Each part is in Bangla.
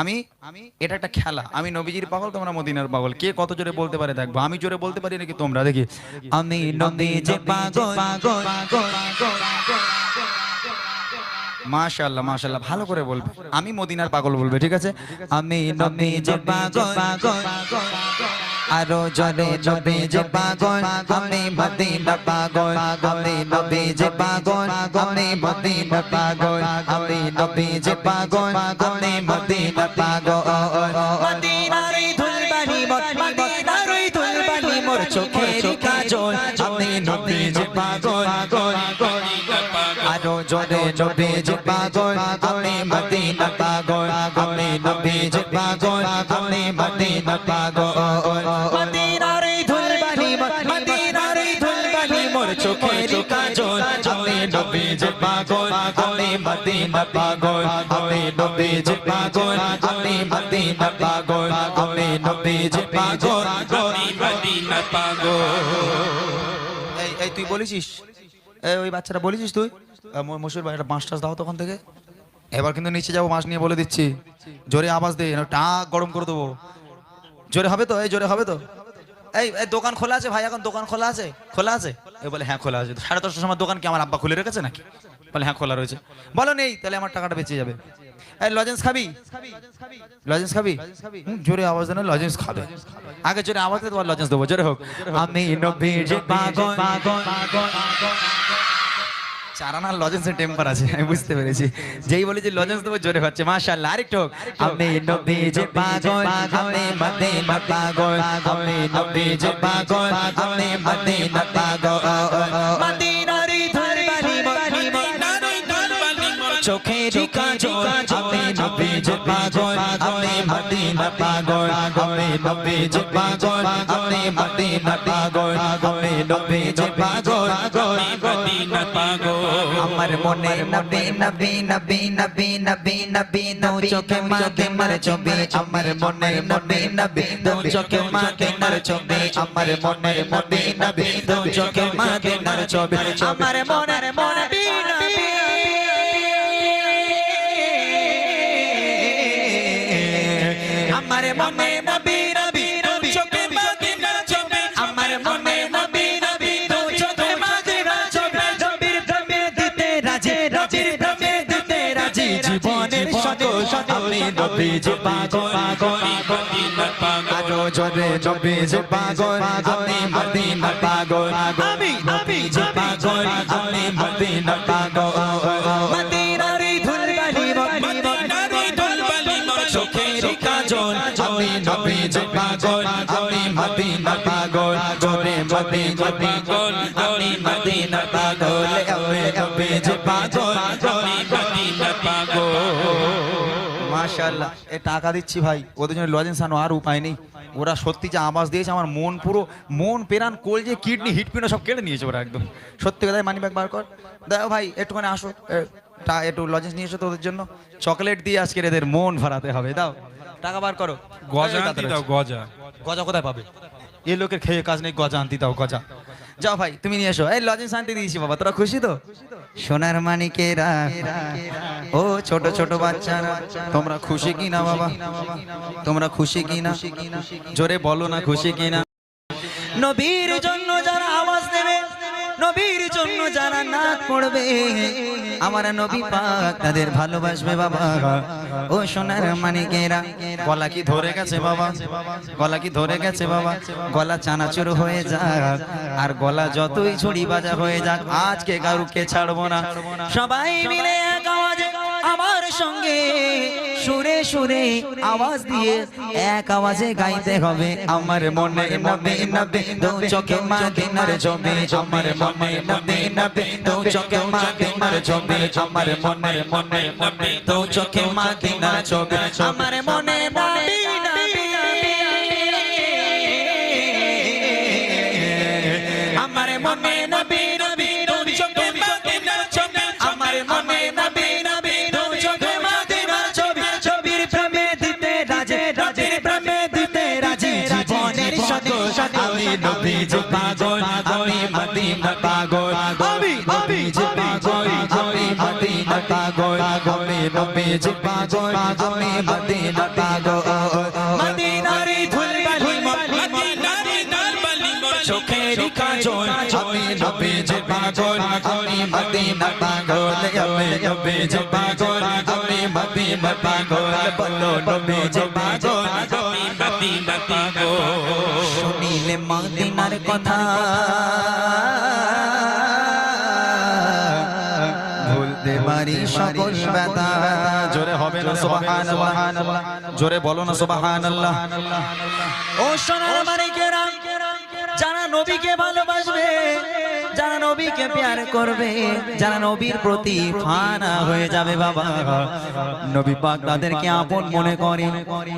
আমি আমি, এটা একটা খেলা। আমি নবীজির পাগল, তোমরা মদিনার পাগল। কে কত জোরে বলতে পারে দেখব? আমি জোরে বলতে পারি নাকি তোমরা? দেখি। আমি পাগল পাগল মাশাআল্লাহ মাশাআল্লাহ, ভালো করে বলবে। আমি মদিনার পাগল বলবে, ঠিক আছে? আমি নবীজির পাগল। আরও জরে নবীজির পাগল আমি মদিনা পাগল আমি নবীজির পাগল আমি মদিনা পাগল আমি নবীজির পাগল আমি মদিনা পাগল মদিনার এই ধুলবালি মত মদিনার এই ধুলবালি মোর চোখের কাজল আমি নবীজির পাগল আরও জরে নবীজির পাগল আমি মদিনা পাগল আমি নবীজির পাগল আমি মদিনা পাগল পাগল আমি মদিনা পাগল আমি নবীজির পাগল আমি মদিনা পাগল আমি নবীজির পাগল আমি মদিনা পাগল। এই এই, তুই বলেছিস? এই, ওই বাচ্চাটা বলেছিস তুই? মশুর ভাই একটা টাস দাও তখন থেকে। এবার কিন্তু নিচে যাব, মাছ নিয়ে বলে দিচ্ছি। জোরে আওয়াজ দে টাক গরম করে দেবো। জোরে হবে তো? এই, জোরে হবে তো? এই এই, দোকান খোলা আছে ভাই, এখন দোকান খোলা আছে? খোলা আছে? এই বলে হ্যাঁ খোলা আছে। সাড়ে দশটার সময় দোকান কি আমার আব্বা খুলে রেখেছে নাকি? বলে হ্যাঁ খোলা রয়েছে। বলো, নেই। তাহলে আমার টাকাটা বেঁচে যাবে। বুঝতে পেরেছি। যেই বলে যে লজেন্স দেবো, জোরে হচ্ছে। মাশাআল্লাহ, আরেকটু হোক। আমি পাগল। মদিনা পাগল, আমি নবীর পাগল, আমি মদিনা পাগল, আমি নবীর পাগল, আমি মদিনা পাগল। আমার মনে নবী নবী নবী নবী নবী নবী, দু চোখে মাকে মার ছবি, আমার মনে নবী নবী, দু চোখে মাকে মার ছবি, আমার মনে নবী নবী, দু চোখে মাকে মার ছবি, আমার মনে মনে আমার মনে নবী নবী চোখে মার ছবি আমার মনে নবী নবী চোখে মার ছবি রবির প্রেমে দিতে রাজে রবির প্রেমে দিতে রাজি, জীবনের সকল আমি নবীজ পাগল আরও জোরে আমি মদিনা পাগল, আমি পাগল, আমি মদিনা পাগল কাজল আমি নবীজ পাগল আমি মদিনা পাগল জোরে মদিনা পাগল আমি মদিনা পাগল আমি নবীজ পাগল আমি মদিনা পাগল মাশাআল্লাহ, এ টাকা দিচ্ছি ভাই, ওদের জন্য লজেন্স আনো, আর উপায় নেই। ওরা সত্যি যে আওয়াজ দিয়েছে, আমার মন পুরো, মন পেরান কোল যে কিডনি, হিট পিনো সব কেড়ে নিয়েছে ওরা একদম। সত্যি কথাই মানি ব্যাগ বার কর। দাও ভাই, একটুখানি আসো একটু লজেন্স নিয়ে এসো তো ওদের জন্য। চকলেট দিয়ে আজকে এদের মন ভরাতে হবে, দাও। টাকা বার করো। গজা এই আনতি দাও গজা। গজা কোথায় পাবে? এ লোকের খেয়ে কাজ নেই গজা আনতি দাও গজা। যাও ভাই তুমি নিয়ে এসো। এই লজেন্স শান্তি দিয়েছি বাবা তোরা খুশি তো? সোনার মানিকেরা ও ছোট ছোট বাচ্চারা তোমরা খুশি কি না বাবা? তোমরা খুশি কি না জোরে বলো না খুশি কি না নবীর জন্য যারা আওয়াজ দেবে নবীর জন্য যারা না পড়বে আমার নবী পাক তাদের ভালোবাসবে বাবা। ও সোনার মানিকেরা গলা কি ধরে গেছে বাবা? গলা কি ধরে গেছে বাবা? গলা চানাচুর হয়ে যাক। আর গলা যতই ছড়ি বাজা হয়ে যাক আজকে কারুকে ছাড়বো না। সবাই মিলে সঙ্গে সুরে সুরে আওয়াজ দিয়ে এক আওয়াজে গাইতে হবে। আমার মনে নবে নবে, দু চোখে মাদিনার জমে আমার মনে নবে নবে, দু চোখে মাদিনার জমে আমার মনে মনে মনে দু চোখে মাদিনার জমে আমার মনে নবী আমি নবীজি পাগল, আমি মদিনা পাগল। আমি নবীজি পাগল, আমি মদিনা পাগল। আমি নবীজি পাগল, আমি মদিনা পাগল। মদিনার ধুলবালি মদিনার ধুলবালি মোর চোখের কাজল। আমি নবীজি পাগল, আমি মদিনা পাগল। আমি নবীজি পাগল, আমি মদিনা পাগল। বলো নবীজি পাগল। মদিনার কথা। ভুলতে পারি সকল ব্যথা। জোরে হবে না সুবহানাল্লাহ। জোরে বলো না সুবহানাল্লাহ। ও সোনার মানিকেরা যারা নবীকে ভালোবাসবে নবীকে প্যার করবে? যারা নবীর প্রতি ফানা হয়ে যাবে বাবা। নবী পাক তাদেরকে আপন মনে করে।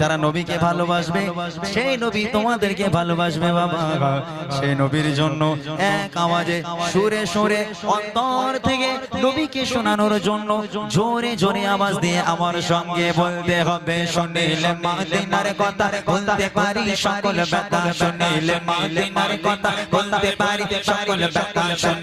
যারা নবীকে ভালোবাসবে, সেই নবী তোমাদেরকে ভালোবাসবে বাবা। সেই নবীর জন্য এক আওয়াজে সুরে সুরে অন্তর থেকে নবীকে শোনানোর জন্য জোরে জোরে আওয়াজ দিয়ে আমার সঙ্গে বলতে হবে, শুনিলে মাদিনার কথা বলতে পারি, সকল ব্যথা শুনিলে মাদিনার কথা বলতে পারি, সকল ব্যথা শুনিলে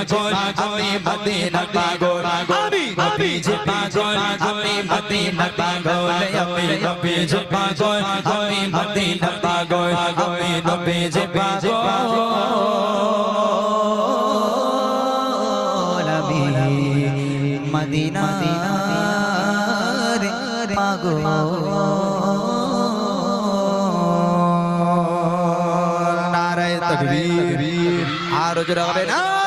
পাগল আমি মদিনা পাগল। আমি নবীজি পাগল আমি মদিনা পাগল। আমি নবীজি পাগল আমি মদিনা পাগল। আমি নবীজি পাগল। আমি মদিনার পাগল। আর জোরে হবে না?